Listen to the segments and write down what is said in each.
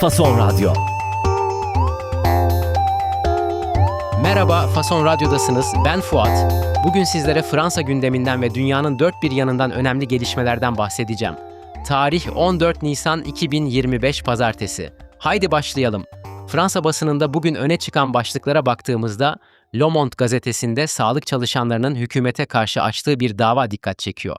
Fason Radyo. Merhaba, Fason Radyo'dasınız. Ben Fuat. Bugün sizlere Fransa gündeminden ve dünyanın dört bir yanından önemli gelişmelerden bahsedeceğim. Tarih 14 Nisan 2025 Pazartesi. Haydi başlayalım. Fransa basınında bugün öne çıkan başlıklara baktığımızda Le Monde gazetesinde sağlık çalışanlarının hükümete karşı açtığı bir dava dikkat çekiyor.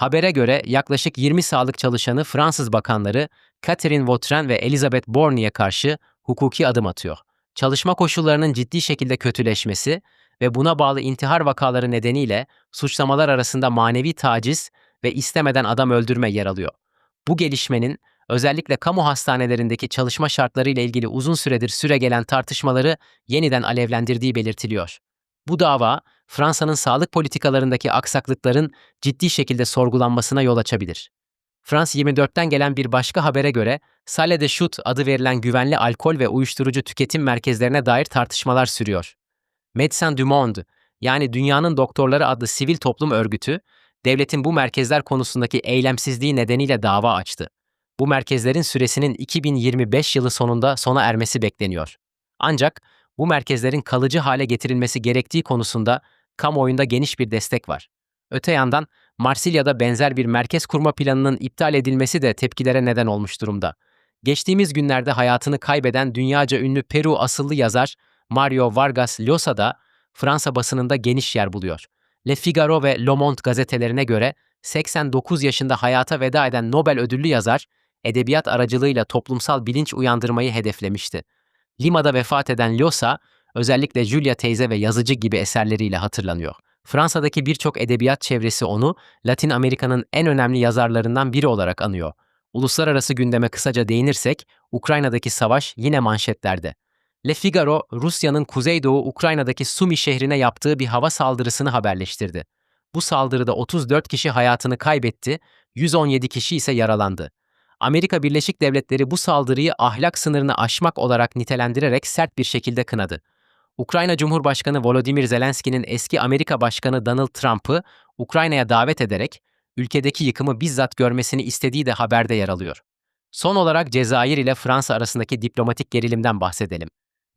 Habere göre yaklaşık 20 sağlık çalışanı Fransız bakanları Catherine Vautrin ve Elizabeth Borny'e karşı hukuki adım atıyor. Çalışma koşullarının ciddi şekilde kötüleşmesi ve buna bağlı intihar vakaları nedeniyle suçlamalar arasında manevi taciz ve istemeden adam öldürme yer alıyor. Bu gelişmenin özellikle kamu hastanelerindeki çalışma şartları ile ilgili uzun süredir süregelen tartışmaları yeniden alevlendirdiği belirtiliyor. Bu dava Fransa'nın sağlık politikalarındaki aksaklıkların ciddi şekilde sorgulanmasına yol açabilir. Frans 24'ten gelen bir başka habere göre Salle de Chute adı verilen güvenli alkol ve uyuşturucu tüketim merkezlerine dair tartışmalar sürüyor. Médecins du Monde yani Dünyanın Doktorları adlı sivil toplum örgütü, devletin bu merkezler konusundaki eylemsizliği nedeniyle dava açtı. Bu merkezlerin süresinin 2025 yılı sonunda sona ermesi bekleniyor. Ancak bu merkezlerin kalıcı hale getirilmesi gerektiği konusunda kamuoyunda geniş bir destek var. Öte yandan Marsilya'da benzer bir merkez kurma planının iptal edilmesi de tepkilere neden olmuş durumda. Geçtiğimiz günlerde hayatını kaybeden dünyaca ünlü Peru asıllı yazar Mario Vargas Llosa da Fransa basınında geniş yer buluyor. Le Figaro ve Le Monde gazetelerine göre 89 yaşında hayata veda eden Nobel ödüllü yazar, edebiyat aracılığıyla toplumsal bilinç uyandırmayı hedeflemişti. Lima'da vefat eden Llosa, özellikle Julia teyze ve yazıcı gibi eserleriyle hatırlanıyor. Fransa'daki birçok edebiyat çevresi onu Latin Amerika'nın en önemli yazarlarından biri olarak anıyor. Uluslararası gündeme kısaca değinirsek, Ukrayna'daki savaş yine manşetlerde. Le Figaro, Rusya'nın Kuzeydoğu Ukrayna'daki Sumi şehrine yaptığı bir hava saldırısını haberleştirdi. Bu saldırıda 34 kişi hayatını kaybetti, 117 kişi ise yaralandı. Amerika Birleşik Devletleri bu saldırıyı ahlak sınırını aşmak olarak nitelendirerek sert bir şekilde kınadı. Ukrayna Cumhurbaşkanı Volodymyr Zelenski'nin eski Amerika Başkanı Donald Trump'ı Ukrayna'ya davet ederek ülkedeki yıkımı bizzat görmesini istediği de haberde yer alıyor. Son olarak Cezayir ile Fransa arasındaki diplomatik gerilimden bahsedelim.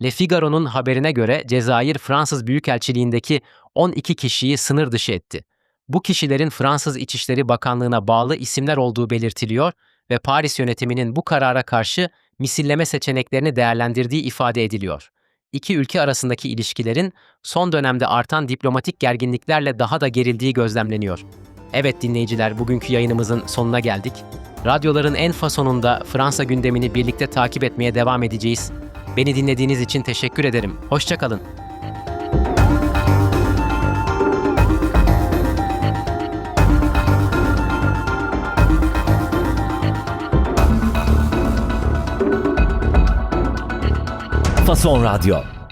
Le Figaro'nun haberine göre Cezayir Fransız Büyükelçiliğindeki 12 kişiyi sınır dışı etti. Bu kişilerin Fransız İçişleri Bakanlığı'na bağlı isimler olduğu belirtiliyor ve Paris yönetiminin bu karara karşı misilleme seçeneklerini değerlendirdiği ifade ediliyor. İki ülke arasındaki ilişkilerin son dönemde artan diplomatik gerginliklerle daha da gerildiği gözlemleniyor. Evet dinleyiciler, bugünkü yayınımızın sonuna geldik. Radyoların en fasonunda Fransa gündemini birlikte takip etmeye devam edeceğiz. Beni dinlediğiniz için teşekkür ederim. Hoşçakalın. Fason Radyo.